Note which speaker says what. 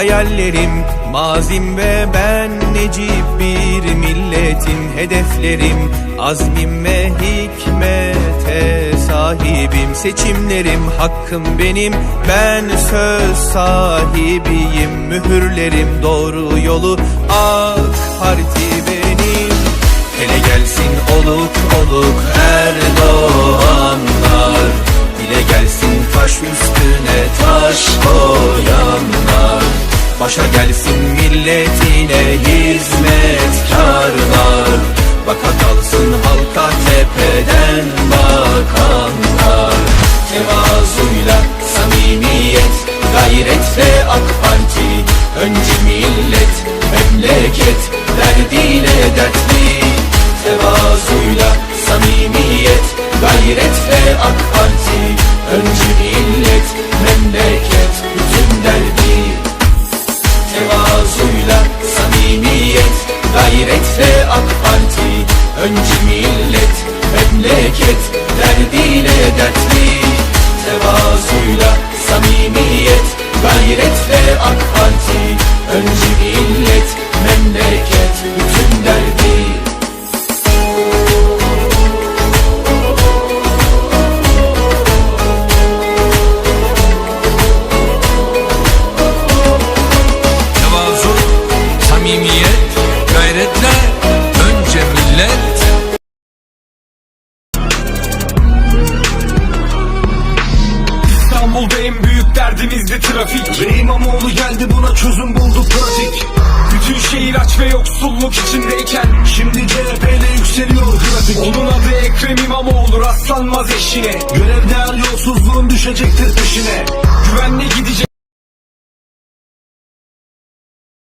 Speaker 1: hayallerim Mazim ve ben necip bir milletin hedeflerim. Azmim ve hikmete sahibim. Seçimlerim hakkım benim. Ben söz sahibiyim. Mühürlerim doğru yolu. AK Parti benim. Hele gelsin oluk oluk Erdoğanlar Başa gelsin milletine hizmetkarlar. Baka kalsın halka tepeden bakanlar. Tevazuyla samimiyet Gayret ve AK Parti. Önce millet memleket Derdiyle dertli. Tevazuyla samimiyet Gayret ve AK Parti samimiyet Gayret ve AK Parti Önce millet memleket Derdiyle dertli. Tevazuyla samimiyet
Speaker 2: İstanbul'da en büyük derdimiz de trafik. Ve İmamoğlu geldi buna çözüm buldu pratik. Bütün şehir aç ve yoksulluk içindeyken Şimdi CHP ile yükseliyor grafik Onun adı Ekrem İmamoğlu rastlanmaz eşine. Görevde yolsuzluğun düşecektir peşine. Gidecek